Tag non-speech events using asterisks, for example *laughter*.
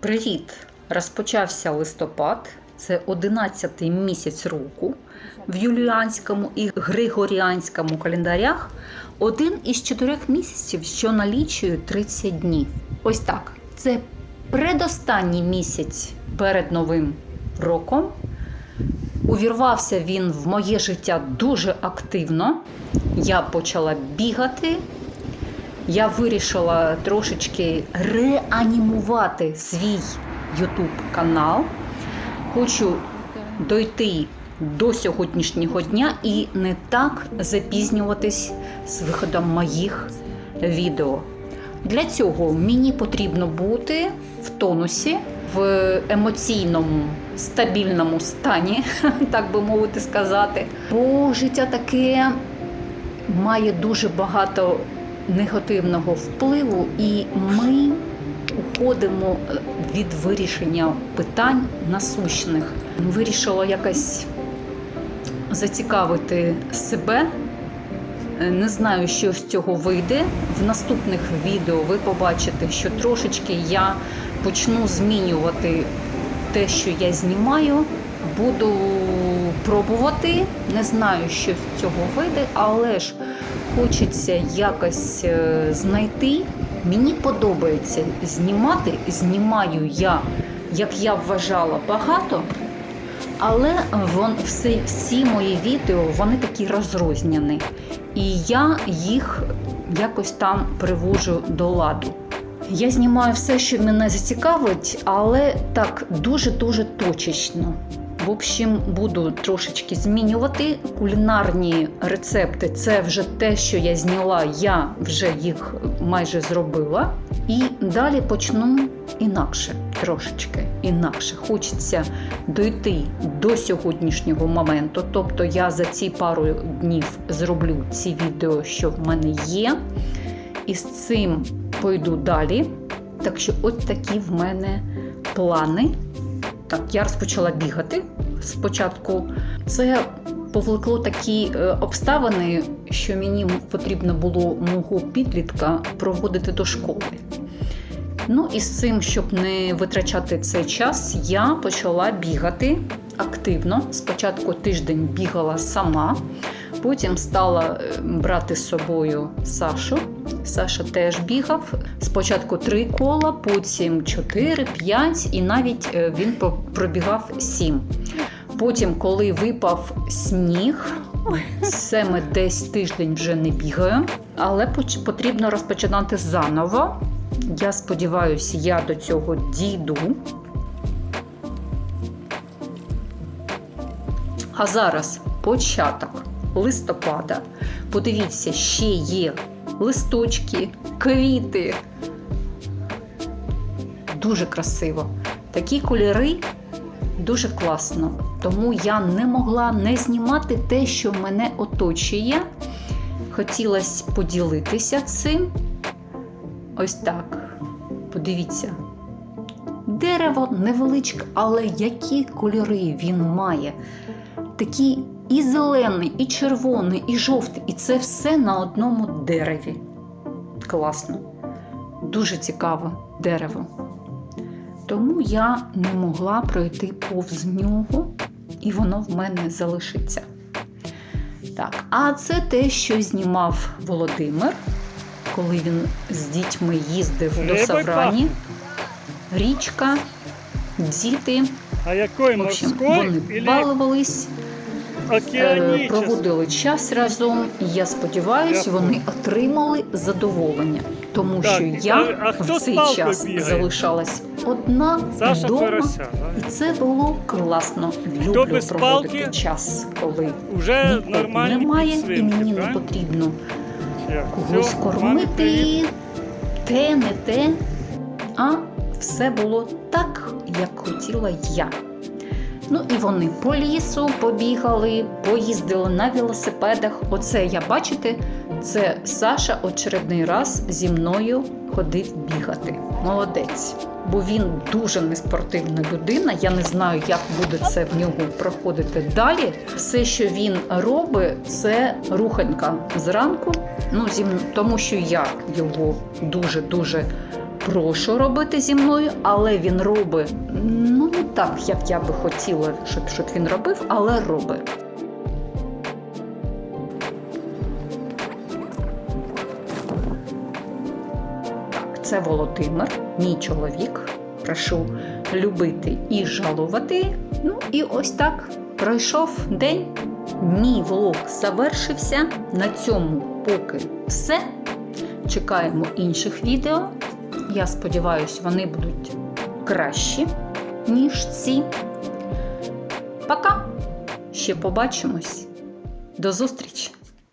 Привіт! Розпочався листопад. Це 11-й місяць року в юліанському і григоріанському календарях. Один із чотирьох місяців, що налічує 30 днів. Ось так. Це предостанній місяць перед Новим роком. Увірвався він в моє життя дуже активно. Я почала бігати. Я вирішила трошечки реанімувати свій YouTube канал. Хочу дойти до сьогоднішнього дня і не так запізнюватись з виходом моїх відео. Для цього мені потрібно бути в тонусі, в емоційному стабільному стані, *laughs* так би мовити сказати. Бо життя таке має дуже багато негативного впливу, і ми уходимо від вирішення питань насущних. Вирішила якось зацікавити себе. Не знаю, що з цього вийде. В наступних відео ви побачите, що трошечки я почну змінювати те, що я знімаю. Буду пробувати. Не знаю, що з цього вийде, але ж хочеться якось е, знайти. Мені подобається знімати. Знімаю я, як я вважала, багато. Але вон, всі, всі мої відео вони такі розрозняні. І я їх якось там привожу до ладу. Я знімаю все, що мене зацікавить, але так дуже-дуже точечно. В общем, буду трошечки змінювати кулінарні рецепти. Це вже те, що я зняла, я вже їх майже зробила. І далі почну інакше, трошечки інакше. Хочеться дойти до сьогоднішнього моменту. Тобто я за ці пару днів зроблю ці відео, що в мене є. І з цим пойду далі. Так що, от такі в мене плани. Так, я розпочала бігати спочатку. Це повлекло такі е, обставини, що мені потрібно було мого підлітка проводити до школи. Ну і з цим, щоб не витрачати цей час, я почала бігати активно. Спочатку тиждень бігала сама, потім стала е, брати з собою Сашу. Саша теж бігав. Спочатку три кола, потім чотири, п'ять, і навіть е, він пробігав сім. Потім, коли випав сніг, це ми десь тиждень вже не бігаємо, але потрібно розпочинати заново. Я сподіваюся, я до цього дійду. А зараз початок листопада. Подивіться, ще є листочки, квіти. Дуже красиво. Такі кольори дуже класно. Тому я не могла не знімати те, що мене оточує. Хотілося поділитися цим. Ось так. Подивіться. Дерево невеличке, але які кольори він має. Такі і зелений, і червоний, і жовтий. І це все на одному дереві. Класно. Дуже цікаве дерево. Тому я не могла пройти повз нього, і воно в мене залишиться. Так, а це те, що знімав Володимир, коли він з дітьми їздив до Саврані. Річка, діти. А якої морської вони балувались? Проводили час разом. І я сподіваюся, вони отримали задоволення, тому що я в цей час залишалась одна вдома. І це було класно. Люблю проводити час, коли нікого немає, і мені не потрібно когось кормити, те, не те. А все було так, як хотіла я. Ну і вони по лісу побігали, поїздили на велосипедах. Оце я бачите, це Саша очередний раз зі мною ходив бігати. Молодець. Бо він дуже неспортивна людина. Я не знаю, як буде це в нього проходити далі. Все, що він робить, це руханька зранку. Ну, зі тому що я його дуже дуже прошу робити зі мною, але він робить ну не так, як я би хотіла, щоб, щоб він робив, але робить. Це Володимир, мій чоловік. Прошу любити і жалувати. Ну і ось так пройшов день. Мій влог завершився. На цьому поки все. Чекаємо інших відео. Я сподіваюся, вони будуть кращі, ніж ці. Пока! Ще побачимось. До зустрічі!